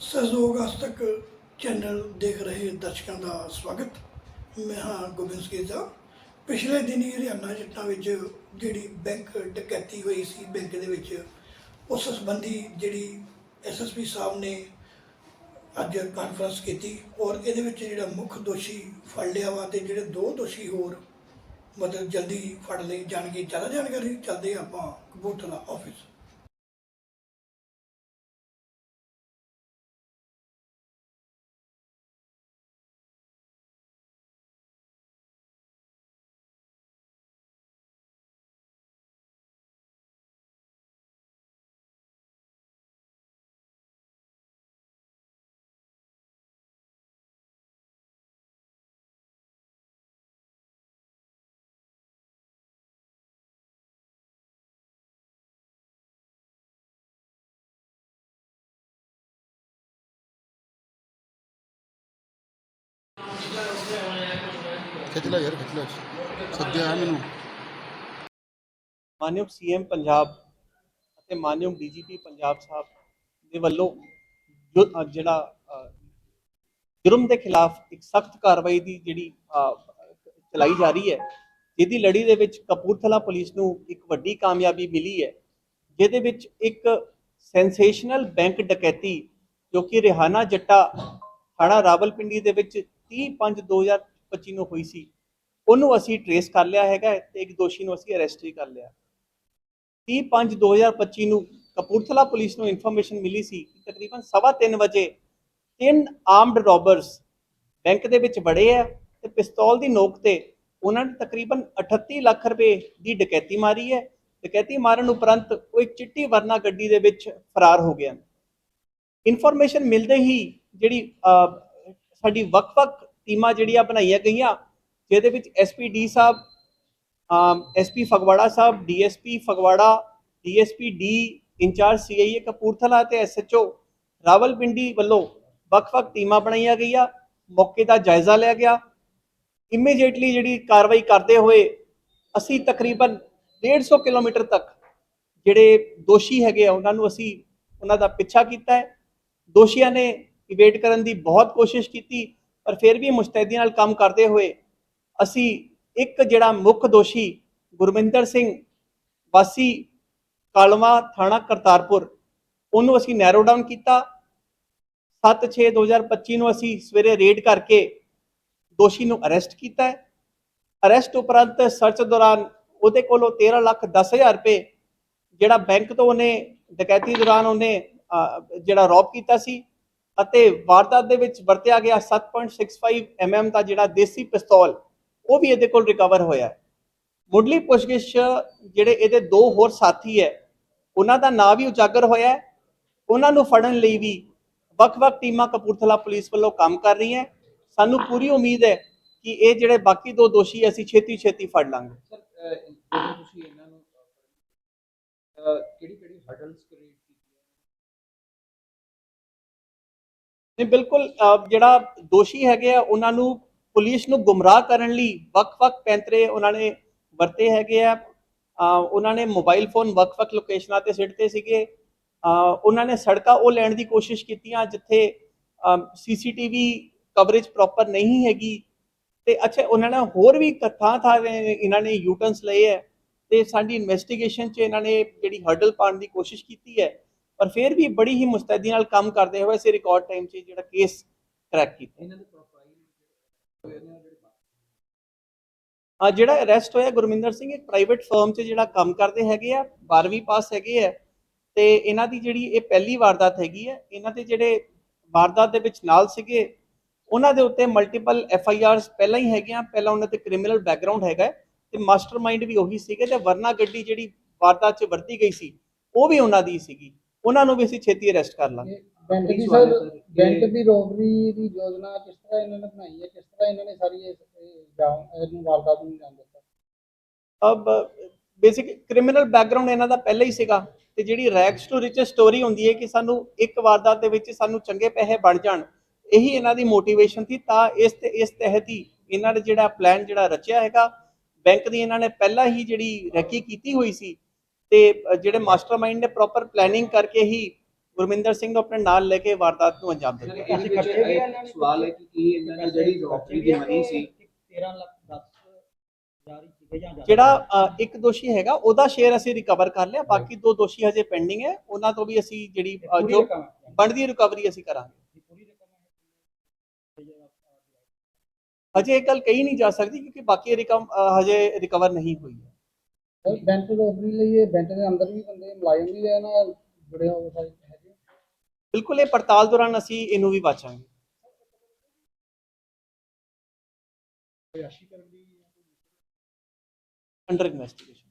ਸਹਿਯੋਗ ਅੱਜ ਤੱਕ ਚੈਨਲ ਦੇਖ ਰਹੇ ਦਰਸ਼ਕਾਂ ਦਾ ਸਵਾਗਤ। ਮੈਂ ਹਾਂ ਗੋਬਿੰਦ ਸਕੇਜਾ ਪਿਛਲੇ ਦਿਨੀ ਹਰਿਆਣਾ ਜੱਟਾਂ ਵਿੱਚ ਜਿਹੜੀ ਬੈਂਕ ਡਕੈਤੀ ਹੋਈ ਸੀ ਬੈਂਕ ਦੇ ਵਿੱਚ, ਉਸ ਸੰਬੰਧੀ ਜਿਹੜੀ ਐਸਐਸਪੀ ਸਾਹਿਬ ਨੇ ਅੱਜ ਕਾਨਫਰੰਸ ਕੀਤੀ ਔਰ ਇਹਦੇ ਵਿੱਚ ਜਿਹੜਾ ਮੁੱਖ ਦੋਸ਼ੀ ਫੜ ਲਿਆ ਵਾ ਤੇ ਜਿਹੜੇ ਦੋ ਦੋਸ਼ੀ ਹੋਰ ਮਤਲਬ ਜਲਦੀ ਫੜ ਲਈ ਜਾਣਗੇ। ਜ਼ਿਆਦਾ ਜਾਣਕਾਰੀ ਚੱਲਦੇ ਆਪਾਂ ਕਪੂਰਥਲਾ ਆਫਿਸ ਖਿੱਚ ਲੈ ਯਾਰ ਖਿੱਚ ਲੈ ਸੱਦਿਆ ਹੈ ਮੈਨੂੰ। ਮਾਨਯੋਗ ਸੀਐਮ ਪੰਜਾਬ ਅਤੇ ਮਾਨਯੋਗ ਡੀਜੀਪੀ ਪੰਜਾਬ ਸਾਹਿਬ ਦੇ ਵੱਲੋਂ ਜੋ ਅ, ਜਿਹੜਾ ਅ, ਜੁਰਮ ਦੇ ਖਿਲਾਫ ਇੱਕ ਸਖਤ ਕਾਰਵਾਈ ਦੀ ਜਿਹੜੀ ਅ, ਚਲਾਈ ਜਾ ਰਹੀ ਹੈ ਜਿਹਦੀ ਲੜੀ ਦੇ ਵਿੱਚ ਕਪੂਰਥਲਾ ਪੁਲਿਸ ਨੂੰ ਇੱਕ ਵੱਡੀ ਕਾਮਯਾਬੀ ਮਿਲੀ ਹੈ ਜਿਹਦੇ ਵਿੱਚ ਇੱਕ ਸੈਂਸੇਸ਼ਨਲ ਬੈਂਕ ਡਕੈਤੀ ਜੋ ਕਿ ਰਿਹਾਨਾ ਜੱਟਾ ਥਾਣਾ ਰਾਵਲਪਿੰਡੀ ਦੇ ਵਿੱਚ 30/5/2025 ਨੂੰ ਹੋਈ ਸੀ। ਉਹਨੂੰ ਅਸੀਂ ਟਰੇਸ ਕਰ ਲਿਆ ਹੈਗਾ ਤੇ ਇੱਕ ਦੋਸ਼ੀ ਨੂੰ ਅਸੀਂ ਅਰੈਸਟ ਵੀ ਕਰ ਲਿਆ। 30/5/2025 ਨੂੰ ਕਪੂਰਥਲਾ ਪੁਲਿਸ ਨੂੰ ਇਨਫੋਰਮੇਸ਼ਨ ਮਿਲੀ ਸੀ ਕਿ ਤਕਰੀਬਨ 3:30 ਵਜੇ ਤਿੰਨ ਆਰਮਡ ਰੋਬਰਸ ਬੈਂਕ ਦੇ ਵਿੱਚ ਵੜੇ ਆ ਤੇ ਪਿਸਤੌਲ ਦੀ ਨੋਕ ਤੇ ਉਹਨਾਂ ਨੇ ਤਕਰੀਬਨ 38 ਲੱਖ ਰੁਪਏ ਦੀ ਡਕੈਤੀ ਮਾਰੀ ਹੈ। ਡਕੈਤੀ ਮਾਰਨ ਉਪਰੰਤ ਉਹ ਇੱਕ ਚਿੱਟੀ ਵਰਨਾ ਗੱਡੀ ਦੇ ਵਿੱਚ ਫਰਾਰ ਹੋ ਗਿਆ। ਇਨਫੋਰਮੇਸ਼ਨ ਮਿਲਦੇ ਹੀ ਜਿਹੜੀ ਸਾਡੀ ਵੱਖ-ਵੱਖ ਟੀਮਾਂ ਜਿਹੜੀਆਂ ਬਣਾਈਆਂ ਗਈਆਂ, ਜਿਹਦੇ ਵਿੱਚ ਐਸਪੀਡੀ ਸਾਹਿਬ ਐਸਪੀ ਫਗਵਾੜਾ ਸਾਹਿਬ DSP Phagwara DSP D incharge CIA Kapurthala ਤੇ ਐਸਐਚਓ ਰਾਵਲਪਿੰਡੀ ਵੱਲੋਂ ਵੱਖ-ਵੱਖ ਟੀਮਾਂ ਬਣਾਈਆਂ ਗਈਆਂ। ਮੌਕੇ ਦਾ ਜਾਇਜ਼ਾ ਲਿਆ ਗਿਆ। ਇਮੀਡੀਏਟਲੀ ਜਿਹੜੀ ਕਾਰਵਾਈ ਕਰਦੇ ਹੋਏ ਅਸੀਂ ਤਕਰੀਬਨ 150 ਕਿਲੋਮੀਟਰ ਤੱਕ ਜਿਹੜੇ ਦੋਸ਼ੀ ਹੈਗੇ ਆ, ਉਹਨਾਂ ਨੂੰ ਅਸੀਂ ਉਹਨਾਂ ਦਾ ਪਿੱਛਾ ਕੀਤਾ ਹੈ। ਦੋਸ਼ੀਆਂ ਨੇ ਇਵੇਟ ਕਰਨ ਦੀ ਬਹੁਤ ਕੋਸ਼ਿਸ਼ ਕੀਤੀ, ਪਰ ਫਿਰ ਵੀ ਮੁਸਤੈਦੀ ਨਾਲ ਕੰਮ ਕਰਦੇ ਹੋਏ ਅਸੀਂ ਇੱਕ ਜਿਹੜਾ ਮੁੱਖ ਦੋਸ਼ੀ ਗੁਰਮਿੰਦਰ ਸਿੰਘ ਵਾਸੀ ਕਾਲਵਾ ਥਾਣਾ ਕਰਤਾਰਪੁਰ, ਉਹਨੂੰ ਅਸੀਂ ਨੈਰੋ ਡਾਊਨ ਕੀਤਾ। 7/6/2025 ਨੂੰ ਅਸੀਂ ਸਵੇਰੇ ਰੇਡ ਕਰਕੇ ਦੋਸ਼ੀ ਨੂੰ ਅਰੈਸਟ ਕੀਤਾ ਹੈ। ਅਰੈਸਟ ਉਪਰੰਤ ਸਰਚ ਦੌਰਾਨ ਉਹਦੇ ਕੋਲੋਂ 13 ਲੱਖ 10 ਹਜ਼ਾਰ ਰੁਪਏ ਜਿਹੜਾ ਬੈਂਕ ਤੋਂ ਉਹਨੇ, ਡਕੈਤੀ ਦੌਰਾਨ ਉਹਨੇ ਜਿਹੜਾ ਰੌਬ ਕੀਤਾ ਸੀ। ਅਤੇ ਵਾਰਦਾਤ ਦੇ ਵਿੱਚ ਵਰਤਿਆ ਗਿਆ 7.65 mm ਦਾ ਜਿਹੜਾ ਦੇਸੀ ਪਿਸਤੌਲ, ਉਹ ਵੀ ਇਹਦੇ ਕੋਲ ਰਿਕਵਰ ਹੋਇਆ ਹੈ। ਮੁੱਢਲੀ ਪੁੱਛਗਿੱਛ ਜਿਹੜੇ ਇਹਦੇ ਦੋ ਹੋਰ ਸਾਥੀ ਹੈ, ਉਹਨਾਂ ਦਾ ਨਾਂ ਵੀ ਉਜਾਗਰ ਹੋਇਆ ਹੈ। ਉਹਨਾਂ ਨੂੰ ਫੜਨ ਲਈ ਵੀ ਵੱਖ-ਵੱਖ ਟੀਮਾਂ ਕਪੂਰਥਲਾ ਪੁਲਿਸ ਵੱਲੋਂ ਕੰਮ ਕਰ ਰਹੀਆਂ ਸਾਨੂੰ ਪੂਰੀ ਉਮੀਦ ਹੈ ਕਿ ਇਹ ਜਿਹੜੇ ਬਾਕੀ ਦੋ ਦੋਸ਼ੀ ਅਸੀਂ ਛੇਤੀ ਛੇਤੀ ਫੜ ਲਾਂਗੇ। ਸਰ ਤੁਸੀਂ ਇਹਨਾਂ ਨੂੰ ਕਿਹੜੀ ਕਿਹੜੀ ਹਰਡਲਸ ਕ੍ਰੀਏਟ ਕੀਤੀਆਂ ਬਿਲਕੁਲ ਜਿਹੜਾ ਦੋਸ਼ੀ ਹੈਗੇ ਆ, ਉਹਨਾਂ ਨੂੰ ਪੁਲਿਸ ਨੂੰ ਗੁੰਮਰਾਹ ਕਰਨ ਲਈ ਵੱਖ-ਵੱਖ ਪੈਂਤਰੇ ਉਹਨਾਂ ਨੇ ਵਰਤੇ ਹੈਗੇ ਆ। ਉਹਨਾਂ ਨੇ ਮੋਬਾਈਲ ਫੋਨ ਵੱਖ-ਵੱਖ ਲੋਕੇਸ਼ਨਾਂ ਤੇ ਸਿੱਟਦੇ ਸੀਗੇ। ਉਹਨਾਂ ਨੇ ਸੜਕਾਂ ਉਹ ਲੈਣ ਦੀ ਕੋਸ਼ਿਸ਼ ਕੀਤੀਆਂ ਜਿੱਥੇ ਸੀਸੀਟੀਵੀ ਕਵਰੇਜ ਪ੍ਰੋਪਰ ਨਹੀਂ ਹੈਗੀ। ਤੇ ਅੱਛਾ, ਉਹਨਾਂ ਨੇ ਹੋਰ ਵੀ ਥਾਂ ਥਾਂ ਇਹਨਾਂ ਨੇ ਯੂਟਨਸ ਲਏ ਹੈ ਤੇ ਸਾਡੀ ਇਨਵੈਸਟੀਗੇਸ਼ਨ 'ਚ ਇਹਨਾਂ ਨੇ ਜਿਹੜੀ ਹਰਡਲ ਪਾਉਣ ਦੀ ਕੋਸ਼ਿਸ਼ ਕੀਤੀ ਹੈ ਪਰ ਫਿਰ ਵੀ ਬੜੀ ਹੀ ਮੁਸਤੈਦੀ ਨਾਲ ਕੰਮ ਕਰਦੇ ਹੋਏ ਅਸੀਂ ਰਿਕਾਰਡ ਟਾਈਮ 'ਚ ਜਿਹੜਾ ਕੇਸ ਕ੍ਰੈਕ ਕੀਤਾ। ਇਹਨਾਂ ਦੇ ਪ੍ਰੋਫਾਈਲ ਆ ਜਿਹੜਾ ਅਰੈਸਟ ਹੋਇਆ ਗੁਰਮਿੰਦਰ ਸਿੰਘ ਇੱਕ ਪ੍ਰਾਈਵੇਟ ਫਰਮ 'ਚ ਜਿਹੜਾ ਕੰਮ ਕਰਦੇ ਹੈਗੇ ਆ 12ਵੀਂ ਪਾਸ ਹੈਗੇ ਆ ਤੇ ਇਹਨਾਂ ਦੀ ਜਿਹੜੀ ਇਹ ਪਹਿਲੀ ਵਾਰਦਾਤ ਹੈਗੀ ਹੈ ਇਹਨਾਂ ਦੇ ਜਿਹੜੇ ਵਾਰਦਾਤ ਦੇ ਵਿੱਚ ਨਾਲ ਸੀਗੇ ਉਹਨਾਂ ਦੇ ਉੱਤੇ ਮਲਟੀਪਲ ਐਫ ਆਈ ਆਰਸ ਪਹਿਲਾਂ ਹੀ ਹੈਗੀਆਂ ਪਹਿਲਾਂ ਉਹਨਾਂ ਤੇ ਕ੍ਰਿਮੀਨਲ ਬੈਕਗ੍ਰਾਉਂਡ ਹੈਗਾ ਤੇ ਮਾਸਟਰਮਾਈਂਡ ਵੀ ਉਹੀ ਸੀਗੇ ਤੇ ਵਰਨਾ ਗੱਡੀ ਜਿਹੜੀ ਵਾਰਦਾਤ 'ਚ ਵਰਤੀ ਗਈ ਸੀ ਉਹ ਵੀ ਉਹਨਾਂ ਦੀ ਸੀਗੀ। ਉਹਨਾਂ ਨੂੰ ਵੀ ਅਸੀਂ ਛੇਤੀ ਅਰੈਸਟ ਕਰ ਲਾਂਗੇ। ਬੈਂਕ ਦੀ ਸਰ ਬੈਂਕ ਦੀ ਰੋਬਰੀ ਦੀ ਯੋਜਨਾ ਕਿਸ ਤਰ੍ਹਾਂ ਇਹਨਾਂ ਨੇ ਬਣਾਈ ਹੈ ਕਿਸ ਤਰ੍ਹਾਂ ਇਹਨਾਂ ਨੇ ਸਾਰੀ ਇਸ ਇਹਨੂੰ ਵਾਰਦਾਤ ਨੂੰ ਦਿੱਤਾ? ਅਬ ਬੇਸਿਕ ਕ੍ਰਿਮੀਨਲ ਬੈਕਗ੍ਰਾਉਂਡ ਇਹਨਾਂ ਦਾ ਪਹਿਲਾਂ ਹੀ ਸੀਗਾ ਤੇ ਜਿਹੜੀ ਰੈਕਸ ਟੂ ਰਿਚ ਸਟੋਰੀ ਹੁੰਦੀ ਹੈ ਕਿ ਸਾਨੂੰ ਇੱਕ ਵਾਰਦਾਤ ਦੇ ਵਿੱਚ ਸਾਨੂੰ ਚੰਗੇ ਪੈਸੇ ਬਣ ਜਾਣ ਇਹੀ ਇਹਨਾਂ ਦੀ ਮੋਟੀਵੇਸ਼ਨ ਸੀ ਤਾਂ ਇਸ ਤੇ ਇਸ ਤਹਿਤ ਹੀ ਇਹਨਾਂ ਨੇ ਜਿਹੜਾ ਪਲਾਨ ਜਿਹੜਾ ਰਚਿਆ ਹੈਗਾ ਬੈਂਕ ਦੀ ਇਹਨਾਂ ਨੇ ਪਹਿਲਾਂ ਹੀ ਜਿਹੜੀ ਰੈਕੀ ਕੀਤੀ ਹੋਈ ਸੀ ਤੇ ਜਿਹੜੇ ਮਾਸਟਰਮਾਈਂਡ ਨੇ ਪ੍ਰੋਪਰ ਪਲੈਨਿੰਗ ਕਰਕੇ ਹੀ ਗੁਰਮਿੰਦਰ ਸਿੰਘ ਨੂੰ ਆਪਣੇ ਨਾਲ ਲੈ ਕੇ ਵਾਰਦਾਤ ਨੂੰ ਅੰਜਾਮ ਦਿੱਤਾ। ਸਵਾਲ ਹੈ ਕਿ ਕੀ ਇਹਨਾਂ ਨੇ ਜਿਹੜੀ ਰੋਕਰੀ ਦੀ ਮਨੀ ਸੀ? 13 ਲੱਖ 10 ਜਾਰੀ ਸੀਗੇ ਜਾਂ ਜਿਹੜਾ ਇੱਕ ਦੋਸ਼ੀ ਹੈਗਾ ਉਹਦਾ ਸ਼ੇਅਰ ਅਸੀਂ ਰਿਕਵਰ ਕਰ ਲਿਆ ਬਾਕੀ ਦੋ ਦੋਸ਼ੀ ਹਜੇ ਪੈਂਡਿੰਗ ਹੈ ਉਹਨਾਂ ਤੋਂ ਵੀ ਅਸੀਂ ਜਿਹੜੀ ਜੋ ਬਣਦੀ ਰਿਕਵਰੀ ਅਸੀਂ ਕਰਾਂਗੇ। ਹਜੇ ਇਹ ਗੱਲ ਕਹੀ ਨਹੀਂ ਜਾ ਸਕਦੀ ਕਿਉਂਕਿ ਬਾਕੀ ਰਕਮ ਹਜੇ ਰਿਕਵਰ ਨਹੀਂ ਹੋਈ ਹੈ। ਬੈਂਕ ਰੋਬਰੀ ਲਈ ਇਹ ਬੈਂਕ ਦੇ ਅੰਦਰ ਵੀ ਬੰਦੇ ਮੁਲਾਜ਼ਮ ਵੀ ਹੈ ਨਾ ਜੁੜੇ ਹੋਏ ਸਾਰੇ ਹੈਗੇ। ਬਿਲਕੁਲ ਇਹ ਪੜਤਾਲ ਦੌਰਾਨ ਅਸੀਂ ਇਹਨੂੰ ਵੀ ਵਾਚਾਂਗੇ ਅੰਡਰ ਇਨਵੈਸਟੀਗੇਸ਼ਨ